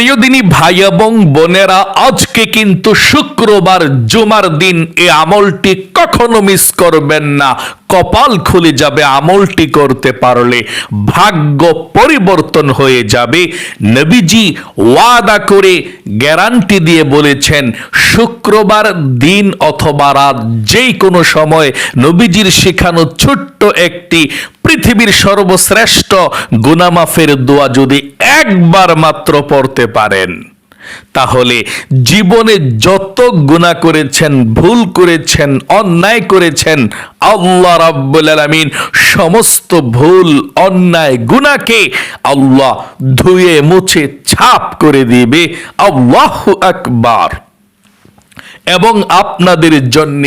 প্রিয় দিনী ভাই এবং বোনেরা, আজকে কিন্তু শুক্রবার, জুমার দিন। এই আমলটি কখনো মিস করবেন না। কপাল খুলে যাবে আমলটি করতে পারলে। ভাগ্য পরিবর্তন হয়ে যাবে। নবীজি ওয়াদা করে গ্যারান্টি দিয়ে বলেছেন, শুক্রবার দিন অথবা রাত যেই কোনো সময় নবীজির শেখানো ছোট্ট একটি পৃথিবীর সর্বশ্রেষ্ঠ গুনামাফের দোয়া যদি একবার মাত্র পড়তে পারেন, তাহলে জীবনে যত গুণা করেছেন, ভুল করেছেন, অন্যায় করেছেন, আল্লাহ রাব্বুল আলামিন সমস্ত ভুল, অন্যায়, গুনাহকে আল্লাহ ধুয়ে মুছে ছাপ করে দিবে। আল্লাহু আকবার। এবং আপনাদের জন্য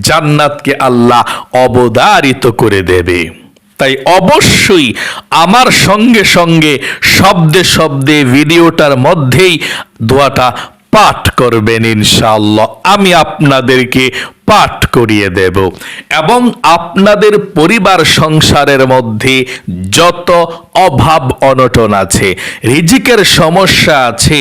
জান্নাতকে আল্লাহ অবদারিত করে দেবে। তাই অবশ্যই আমার সঙ্গে সঙ্গে শব্দে শব্দে ভিডিওটার মধ্যেই দোয়াটা পাঠ করবেন ইনশাআল্লাহ। আমি আপনাদেরকে পাঠ করিয়ে দেব। এবং আপনাদের পরিবার সংসারের মধ্যে যত অভাব অনটন আছে, রিজিকের সমস্যা আছে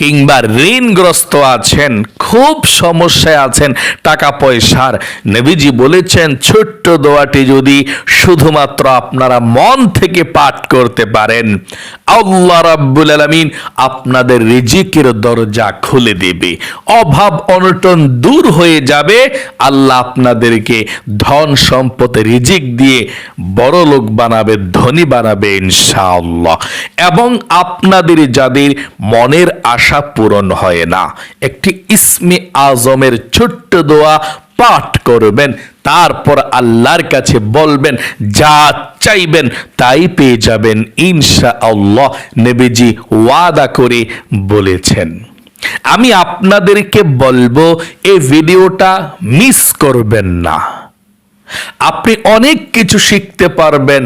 কিংবা ঋণগ্রস্ত আছেন, খুব সমস্যায় আছেন টাকা পয়সার নবীজি বলেছেন, ছোট্ট দোয়াটি যদি শুধুমাত্র আপনারা মন থেকে পাঠ করতে পারেন, আল্লাহ রাব্বুল আলামিন আপনাদের রিজিকের দরজা খুলে দেবে। অভাব অনটন দূর হয়ে যাবে, আল্লাহ আপনাদেরকে ধন সম্পদ, রিজিক দিয়ে বড় লোক বানাবে, ধনী বানাবে, ইনশাআল্লাহ। এবং আপনাদের যাদের মনের আশা পূরণ হয় না। একটি ইসমে আজমের ছোট্ট দোয়া পাঠ করবেন, তারপর আল্লাহর কাছে বলবেন, যা চাইবেন তাই পেয়ে যাবেন। ইনশা আল্লাহ নেবেজি ওয়াদা করে বলেছেন। আমি আপনাদেরকে বলব, এই ভিডিওটা মিস করবেন না। আপনি অনেক কিছু শিখতে পারবেন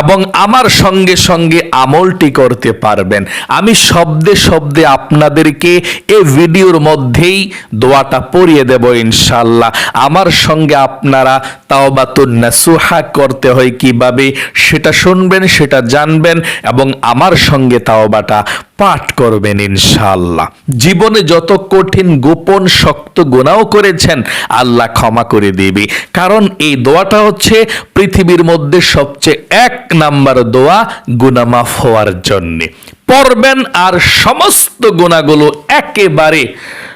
এবং আমার সঙ্গে সঙ্গে আমলটি করতে পারবেন। আমি শব্দে শব্দে আপনাদেরকে এ ভিডিওর মধ্যেই দোয়াটা পড়িয়ে দেব ইনশাল্লাহ আমার সঙ্গে আপনারা তাওবাতুন নাসুহা করতে হয় কীভাবে সেটা শুনবেন, সেটা জানবেন এবং আমার সঙ্গে তাওবাটা পাঠ করবেন ইনশাআল্লাহ। জীবনে যত কঠিন গোপন শক্ত গুণাও করেছেন, আল্লাহ ক্ষমা করে দেবে। কারণ এই দোয়াটা হচ্ছে পৃথিবীর মধ্যে সবচেয়ে এক নাম্বার দোয়া গুনামাফ হওয়ার জন্যে। পড়বেন আর সমস্ত গুণাগুলো একেবারে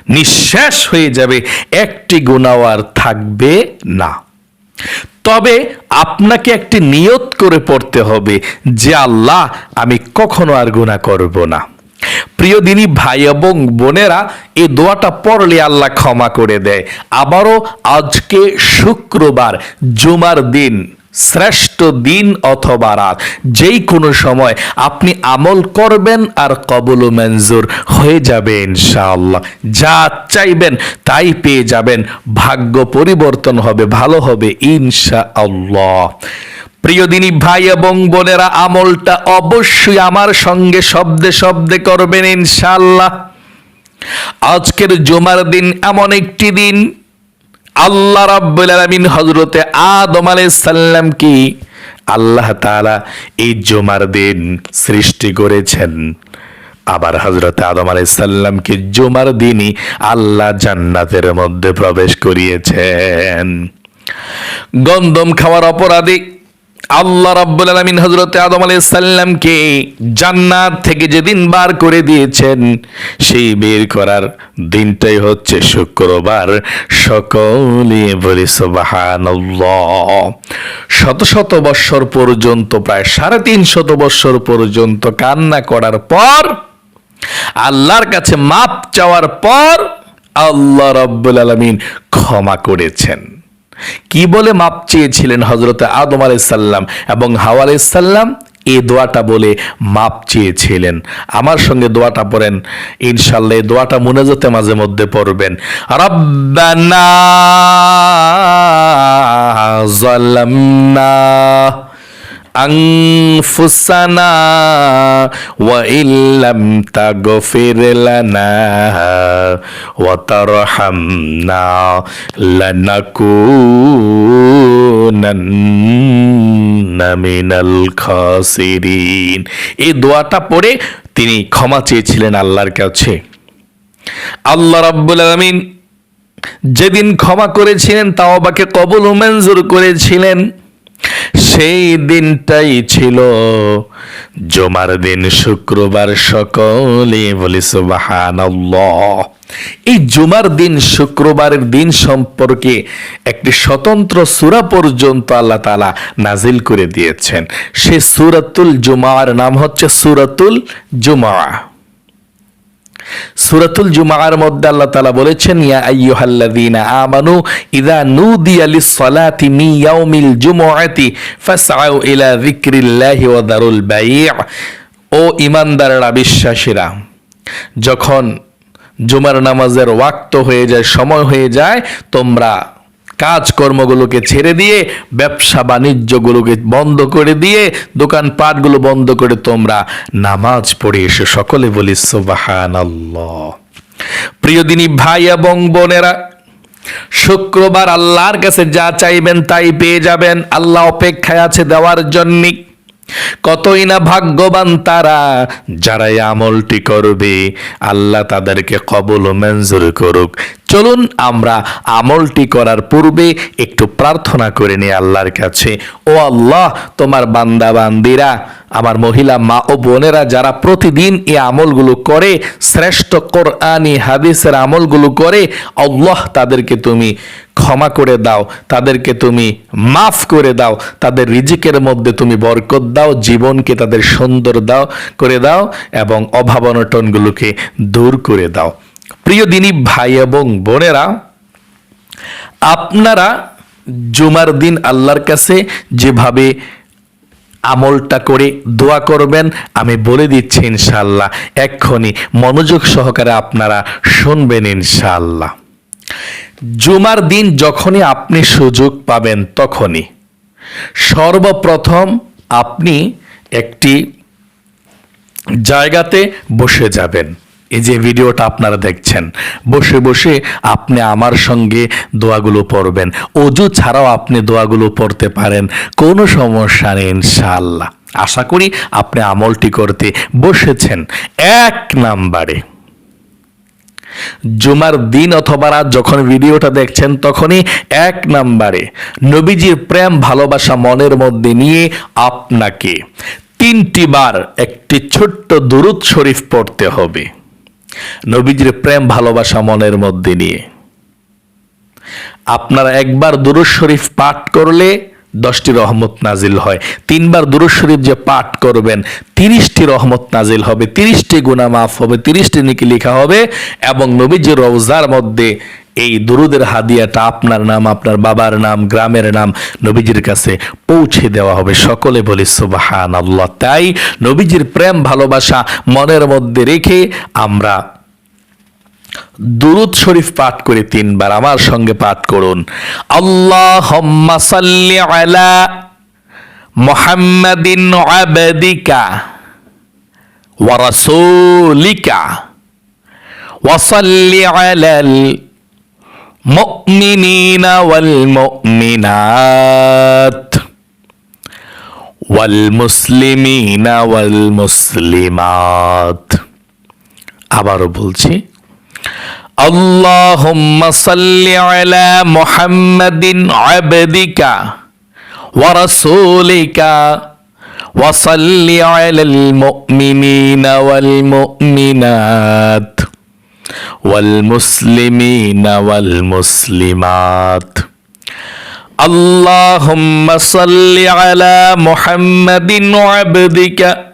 নিঃশ্বাস হয়ে যাবে, একটি গুণাও আর থাকবে না। তবে আপনাকে একটি নিয়ত করে পড়তে হবে যে, আল্লাহ, আমি কখনো আর গুণা করব না। প্রিয় দিনী ভাই এবং বোনেরা, এই দোয়াটা পড়লে আল্লাহ ক্ষমা করে দেয়। আবারও আজকে শুক্রবার, জুমার দিন, শ্রেষ্ঠ দিন অথবা রাত, যেই কোনো সময় আপনি আমল করবেন আর কবল মঞ্জুর হয়ে যাবে ইনশাআল্লাহ। যা চাইবেন তাই পেয়ে যাবেন। ভাগ্য পরিবর্তন হবে, ভালো হবে ইনশাআল্লাহ। প্রিয় দিনী ভাই এবং বোনেরা, আমলটা অবশ্যই আমার সঙ্গে শব্দে শব্দে করবেন ইনশাআল্লাহ। আজকের জুমার দিন এমন একটি দিন, আল্লাহ রাব্বুল আলামিন হযরতে আদম আলাইহিস সালাম কি আল্লাহ তাআলা এই জুমার দিন সৃষ্টি করেছেন। আবার হযরত আদম আলাইহিস সালামকে জুমার দিনই আল্লাহ জান্নাতের মধ্যে প্রবেশ করিয়েছেন। গন্ধম খাওয়ার অপরাধী আল্লাহ রাব্বুল আলামিন হযরতে আদম আলাইহিস সালামকে জান্নাত থেকে যেদিন বার করে দিয়েছেন, সেই বের করার দিনটাই হচ্ছে শুক্রবার। সকলে বলি সুবহানাল্লাহ। শত শত বৎসর পর্যন্ত, প্রায় সাড়ে তিন শত বৎসর পর্যন্ত কান্না করার পর, আল্লাহর কাছে মাপ চাওয়ার পর, আল্লাহ রাব্বুল আলামিন ক্ষমা করেছেন। কি বলে মাপ চেয়েছিলেন হজরত আদম আলাইসাল্লাম এবং হাওয়া আলাইসাল্লাম এই দোয়াটা বলে মাপ চেয়েছিলেন। আমার সঙ্গে দোয়াটা পড়েন ইনশাল্লাহ এই দোয়াটা মুনাজাতে মাঝে মধ্যে পড়বেন। রব্বানা জালামনা أنفسنا وإن لم تغفر لنا وترحمنا لنكونن মিনাল খাসিরিন এই দোয়াটা পড়ে তিনি ক্ষমা চেয়েছিলেন আল্লাহর কাছে আল্লাহ রাব্বুল আলামিন যেদিন ক্ষমা করেছিলেন তাওবাকে কবুল ও মঞ্জুর করেছিলেন সেই দিনটাই ছিল জমার দিন, শুক্রবার সকলে বলি, সুবহানাল্লাহ। এই জুমার দিন, শুক্রবারের দিন সম্পর্কে একটি স্বতন্ত্র সূরা পর্যন্ত আল্লাহ তালা নাজিল করে দিয়েছেন। সে সূরাতুল জুমার নাম হচ্ছে সূরাতুল জুমা। সুরাতুল জুমার মধ্যে আল্লাহ তালা বলেছেন, ইয়া আইয়ুহাল্লাযীনা আমানু ইযা নুদিয়া লিস-সালাতি মিন ইয়াউমিল জুমুআতি ফাসআউ ইলা যিকরিল্লাহি ওয়া দারুল বাই' ও ঈমানদাররা বিশ্বাসীরা, যখন জুমার নামাজের ওয়াক্ত হয়ে যায়, সময় হয়ে যায়, তোমরা কাজকর্মগুলোকে ছেড়ে দিয়ে, ব্যবসা বাণিজ্যগুলোকে বন্ধ করে দিয়ে, দোকানপাটগুলো বন্ধ করে তোমরা নামাজ পড়ে এসে। সকলে বলি, সুবহানাল্লাহ। প্রিয় দিনী ভাই এবং বোনেরা, শুক্রবার আল্লাহর কাছে যা চাইবেন তাই পেয়ে যাবেন। আল্লাহ অপেক্ষায় আছে দেওয়ার জন্যে। কতই না ভাগ্যবান তারা যারা আমলটি করবে, আল্লাহ তাদেরকে কবল ও মঞ্জুর করুক। চলুন আমরা আমলটি করার পূর্বে একটু প্রার্থনা করে নিই আল্লাহর কাছে। ও আল্লাহ, তোমার বান্দা বান্দিরা, আমার মহিলা মা ও বোনেরা যারা প্রতিদিন এই আমলগুলো করে, শ্রেষ্ঠ কোরআনি হাদিসের আমলগুলো করে, আল্লাহ তাদেরকে তুমি ক্ষমা করে দাও, তাদেরকে তুমি মাফ করে দাও, তাদের রিজিকের মধ্যে তুমি বরকত দাও, জীবনকে তাদের সুন্দর দাও, করে দাও এবং অভাব অনটনগুলোকে দূর করে দাও। প্রিয় দিনী ভাই এবং বোনেরা, আপনারা জুমার দিন আল্লাহর কাছে যেভাবে আমলটা করে দোয়া করবেন, আমি বলে দিচ্ছি ইনশাল্লাহ এক্ষুনি মনোযোগ সহকারে আপনারা শুনবেন ইনশাল্লাহ জুমার দিন যখনই আপনি সুযোগ পাবেন তখনই। সর্বপ্রথম আপনি একটি জায়গাতে বসে যাবেন। এই যে ভিডিওটা আপনারা দেখছেন, বসে বসে আপনি আমার সঙ্গে দোয়াগুলো পড়বেন। অজু ছাড়াও আপনি দোয়াগুলো পড়তে পারেন, কোনো সমস্যা নেই ইনশাআল্লাহ। আশা করি আপনি আমলটি করতে বসেছেন। এক নাম্বারে, জুমার দিন অথবা রাত যখন ভিডিওটা দেখছেন তখনই এক নাম্বারে, নবীজির প্রেম, ভালোবাসা মনের মধ্যে নিয়ে আপনাকে তিনটি বার একটি ছোট্ট দুরুদ শরীফ পড়তে হবে। নবীজির প্রেম, ভালোবাসা মনের মধ্যে নিয়ে। আপনারা একবার দুরুজ শরীফ পাঠ করলে দশটি রহমত নাজিল হয়। তিনবার দুরুজ শরীফ যে পাঠ করবেন, তিরিশটি রহমত নাজিল হবে, তিরিশটি গুণা মাফ হবে, তিরিশটি নিকি লেখা হবে এবং নবীজির রওজার মধ্যে এই দুরুদের হাদিয়াটা আপনার নাম, আপনার বাবার নাম, গ্রামের নাম নবীজির কাছে পৌঁছে দেওয়া হবে। সকলে বলি সুবাহান আল্লাহ তাই নবীজির প্রেম, ভালোবাসা মনের মধ্যে রেখে আমরা দুরুদ শরীফ পাঠ করে তিনবার। আমার সঙ্গে পাঠ করুন। আল্লাহ আলা মুহাম্মাদিন আবদিকা সাল্লি আলাল মুমিনিনা ওয়াল মুমিনাত ওয়াল মুসলিমিনা ওয়াল মুসলিমাত আবারও বলছি اللهم صل على محمد عبدك ورسولك وصل على المؤمنين والمؤمنات والمسلمين والمسلمات اللهم صل على محمد عبدك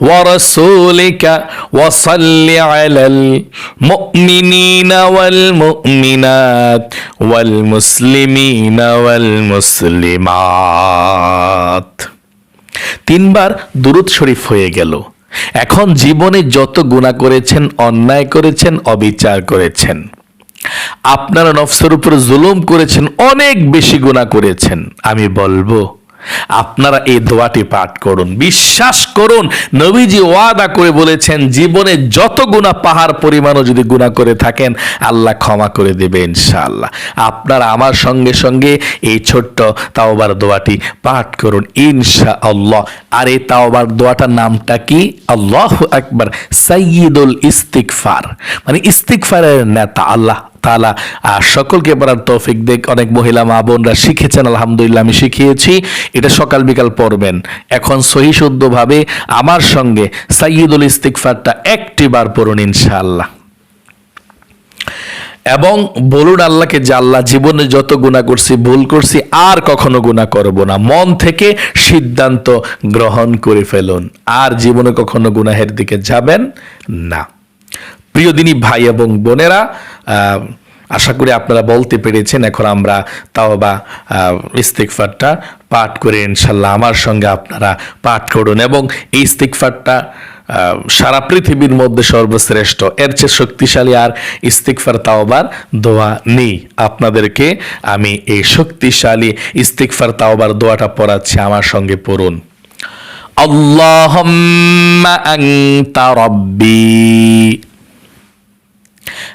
ورسولك وصل على المؤمنين والمؤمنات والمسلمين والمسلمات তিনবার দুরুদ শরীফ হয়ে গেল এখন জীবনে যত গুণা করেছেন, অন্যায় করেছেন, অবিচার করেছেন, আপনারা নফসের উপর জুলুম করেছেন, অনেক বেশি গুণা করেছেন। আমি বলব আপনারা এই দোয়াটি পাঠ করুন। বিশ্বাস করুন, নবীজি ওয়াদা করে বলেছেন, জীবনে যত গুণা পাহাড় পরিমাণও যদি গুণা করে থাকেন, আল্লাহ ক্ষমা করে দেবে ইনশাআল্লাহ। আপনারা আমার সঙ্গে সঙ্গে এই ছোট্ট তাওবার দোয়াটি পাঠ করুন ইনশা আল্লাহ আর এই তাওবার দোয়াটার নামটা কি? আল্লাহ আকবার সাইয়িদুল ইস্তিকফার মানে ইস্তিকফারের নেতা, আল্লাহ তালা আর সকলকে পড়ার তৌফিক দেখ অনেক মহিলা, মা বোনরা শিখেছেন, আলহামদুলিল্লাহ আমি শিখিয়েছি। এটা সকাল বিকাল পড়বেন। এখন সহি শুদ্ধভাবে আমার সঙ্গে সাইয়দুল ইস্তিকফারটা একটি বার পড়ুন ইনশাআল্লাহ। এবং বলুন আল্লাহকে যে আল্লাহ জীবনে যত গুণা করছি, ভুল করছি, আর কখনো গুণা করব না। মন থেকে সিদ্ধান্ত গ্রহণ করে ফেলুন। আর জীবনে কখনো গুনাহের দিকে যাবেন না। প্রিয় দিনী ভাই এবং বোনেরা আশা করি আপনারা বলতে পেরেছেন, এখন আমরা তাও বা ইস্তিকফারটা পাঠ করে ইনশাল্লাহ আমার সঙ্গে আপনারা পাঠ করুন এবং এই ইস্তিকফারটা সারা পৃথিবীর মধ্যে সর্বশ্রেষ্ঠ। এর চেয়ে শক্তিশালী আর ইস্তিকফার তাওবার দোয়া নেই আপনাদেরকে। আমি এই শক্তিশালী ইস্তিকফার তাওবার দোয়াটা পড়াচ্ছি, আমার সঙ্গে পড়ুন। আল্লাহ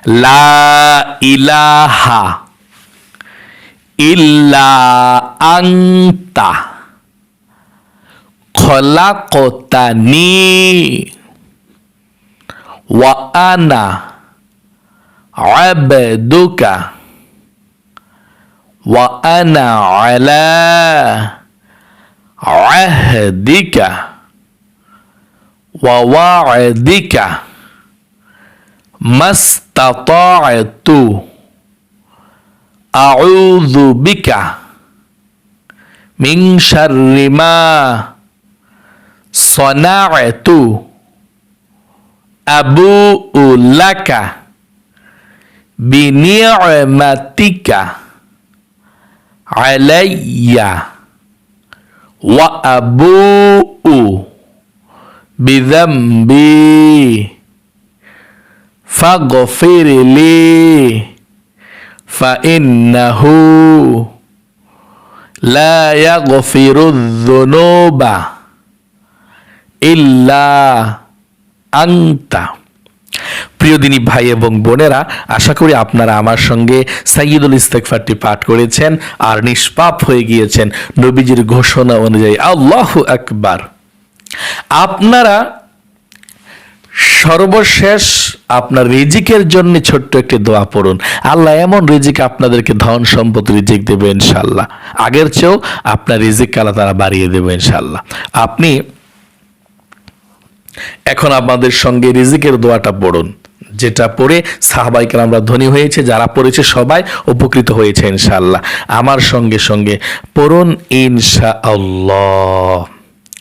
لا إله إلا أنت. خلقتني وأنا عبدك وأنا على عهدك ووعدك. ما استطعت. أعوذ بك من شر ما صنعت. أبوء لك بنعمتك عليّ. وأبوء بذنبي. ফাগফিরলি ফাইন্নাহু la yaghfiru dhunuba illa আন্তা প্রিয় দিনী ভাই এবং বোনেরা, আশা করি আপনারা আমার সঙ্গে সাইয়দুল ইস্তেকফারটি পাঠ করেছেন আর নিষ্পাপ হয়ে গিয়েছেন নবীজির ঘোষণা অনুযায়ী। আল্লাহ আকবার। আপনারা সর্বশেষ আপনার রিজিকের জন্য ছোট্ট একটি দোয়া পড়ুন। আল্লাহ এমন রিজিক আপনাদেরকে ধন সম্পদ রিজিক দেবে ইনশাল্লাহ আগের চেয়েও আপনার রিজিক আল্লাহ তারা বাড়িয়ে দেবে ইনশাল্লাহ আপনি এখন আপনাদের সঙ্গে রিজিকের দোয়াটা পড়ুন, যেটা পড়ে সাহাবাইকার আমরা ধনী হয়েছে, যারা পড়েছে সবাই উপকৃত হয়েছে ইনশাল্লাহ আমার সঙ্গে সঙ্গে পড়ুন ইনশা আল্লাহ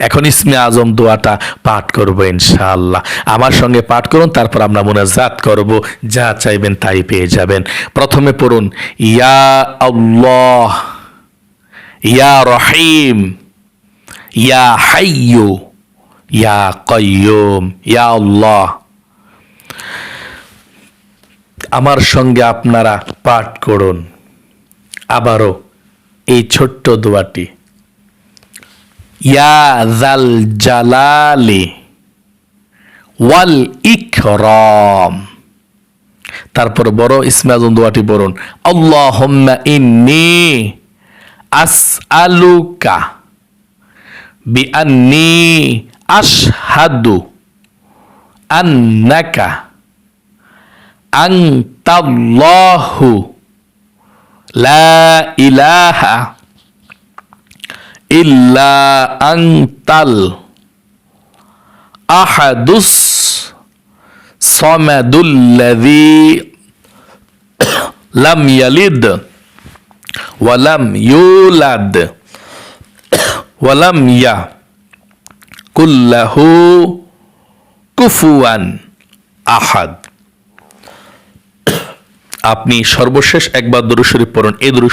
এখন ইসমে আজম দোয়াটা পাঠ করব ইনশাআল্লাহ। আমার সঙ্গে পাঠ করুন, তারপর আমরা মোনাজাত করব, যা চাইবেন তাই পেয়ে যাবেন। প্রথমে পড়ুন, ইয়া আল্লাহ, ইয়া রহিম, ইয়া হাইয়ু, ইয়া কয়ুম ইয়া আল্লাহ। আমার সঙ্গে আপনারা পাঠ করুন। আবারও এই ছোট্ট দোয়াটি। ইয়া জাল জালালি ওয়াল ইকরম। তারপর বড় ইসমাজুন দোয়াটি পড়ুন। আল্লাহুম্মা ইন্নি আসআলুকা বিআন্নি আশহাদু আন্নাকা আনতাল্লাহু লা ইলাহা ইল্লা আনতাল আহাদুস সমাদুল্লাযী লাম ইয়ালিদ ওয়ালাম ইউলাদ ওয়ালাম ইয়া কুল্লাহু কুফুয়ান আহাদ আপনি সর্বশেষ একবার দরুদ শরীফ পড়ুন, এই দরুদ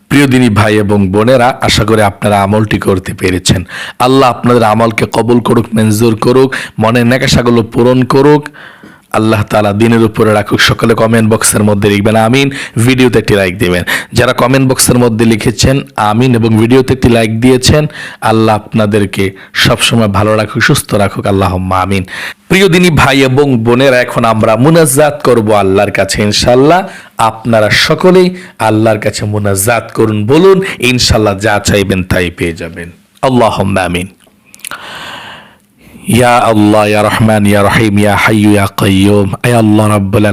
প্রিয় দিনী ভাই এবং বোনেরা, আশা করে আপনারা আমলটি করতে পেরেছেন। আল্লাহ আপনাদের আমলকে কবল করুক, মঞ্জুর করুক, মনের নেকাশাগুলো পূরণ করুক। আল্লাহ তালা দিনের উপরে রাখুক। সকলে কমেন্ট বক্সের মধ্যে লিখবেন, আমিন। ভিডিওতে একটি লাইক দেবেন। যারা কমেন্ট বক্সের মধ্যে লিখেছেন, আমিন এবং ভিডিওতে একটি লাইক দিয়েছেন, আল্লাহ আপনাদেরকে সবসময় ভালো রাখুক, সুস্থ রাখুক। আল্লাহ আমিন। প্রিয় দিনী ভাই এবং বোনেরা, এখন আমরা মুনাজাত করব আল্লাহর কাছে ইনশাল্লাহ আপনারা সকলেই আল্লাহর কাছে মুনাজাত করুন, বলুন ইনশাল্লাহ যা চাইবেন তাই পেয়ে যাবেন। আল্লাহ আমিন। ইয়া আল্লাহ, ইয়া রহমান, ইয়া রহিম, ইয়া হাইয়ু, ইয়া কাইয়ুম। আয় আল্লাহ রাব্বুল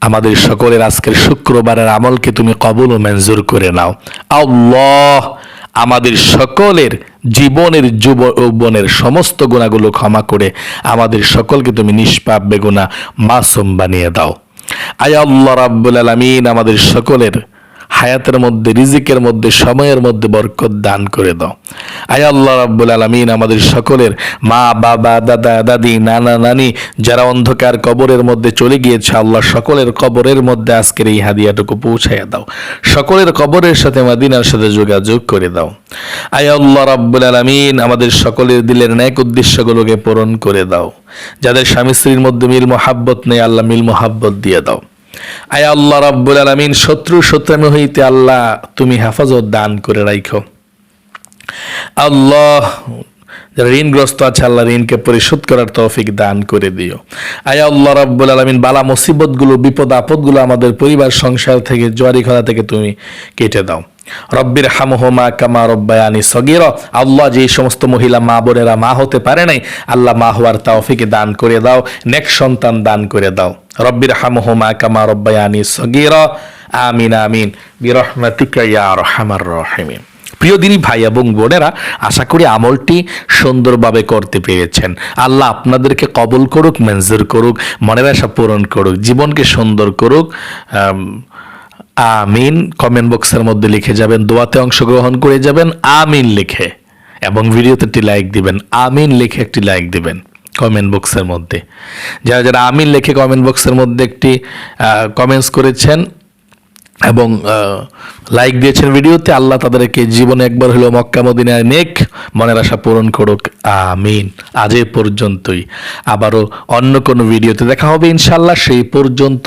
আমাদের সকলের আজকের শুক্রবারের আমলকে তুমি কবুল ও মঞ্জুর করে নাও। আল্লাহ, আমাদের সকলের জীবনের যৌবনের সমস্ত গুণাগুলো ক্ষমা করে আমাদের সকলকে তুমি নিষ্পাপ, বেগুনা, মাসুম বানিয়ে দাও। আয় আল্লাহ রাব্বুল আলামিন, আমাদের সকলের হায়াতের মধ্যে, রিজিকের মধ্যে, সময়ের মধ্যে বরকত দান করে দাও। আয় আল্লাহ রাব্বুল আলামিন আমাদের সকলের মা, বাবা, দাদা, দাদি, নানা, নানি যারা অন্ধকার কবরের মধ্যে চলে গিয়েছে, আল্লাহ সকলের কবরের মধ্যে আজকের এই হাদিয়াটুকু পৌঁছাইয়া দাও। সকলের কবরের সাথে মাদিনার সাথে যোগাযোগ করে দাও। আয় আল্লাহ রাব্বুল আলামিন আমাদের সকলের দিলের ন্যাক উদ্দেশ্যগুলোকে পূরণ করে দাও। যাদের স্বামী স্ত্রীর মধ্যে মিল মোহাব্বত নেই, আল্লাহ মিল মোহাব্বত দিয়ে দাও। আয় আল্লাহ রাব্বুল আলামিন, শত্রু শত্রামি হইতে আল্লাহ তুমি হেফাজত দান করে রাখো আল্লাহ, যারা ঋণগ্রস্ত আছে, আল্লাহ ঋণকে পরিশোধ করার তৌফিক দান করে দিও। আয় আল্লাহ রাব্বুল আলামিন, বালা মুসিবতগুলো বিপদ আপদগুলো আমাদের পরিবার, সংসার থেকে জোয়ারি খরা থেকে তুমি কেটে দাও। রব্বির হামহমা কামা রব্বায়ানি সগির। আল্লাহ যে সমস্ত মহিলা মা বোনেরা মা হতে পারে নাই, আল্লাহ মা হওয়ার তাওফিকে দান করে দাও, নেক সন্তান দান করে দাও। রব্বির হামহমা কামা রব্বায়ানি সগির। আমিন আমিন। বিরহমাতিকা আরহামার রহিমিন। প্রিয় দিনী ভাই এবং বোনেরা, আশা করি আমলটি সুন্দরভাবে করতে পেরেছেন। আল্লাহ আপনাদেরকে কবল করুক, মঞ্জুর করুক, মনের আশা পূরণ করুক, জীবনকে সুন্দর করুক আমিন কমেন্ট বক্সের মধ্যে লিখে যাবেন, দোয়াতে অংশগ্রহণ করে যাবেন, আমিন লিখে। এবং ভিডিওতে একটি লাইক দিবেন, আমিন লিখে একটি লাইক দিবেন কমেন্ট বক্সের মধ্যে। যারা যারা আমিন লিখে কমেন্ট বক্সের মধ্যে একটি কমেন্টস করেছেন এবং লাইক দিয়েছেন ভিডিওতে, আল্লাহ তাদেরকে জীবনে একবার হলো মক্কা, মদিনায় নেক মনের আশা পূরণ করুক, আমিন। আজ এ পর্যন্তই। আবারও অন্য কোনো ভিডিওতে দেখা হবে ইনশাল্লাহ সেই পর্যন্ত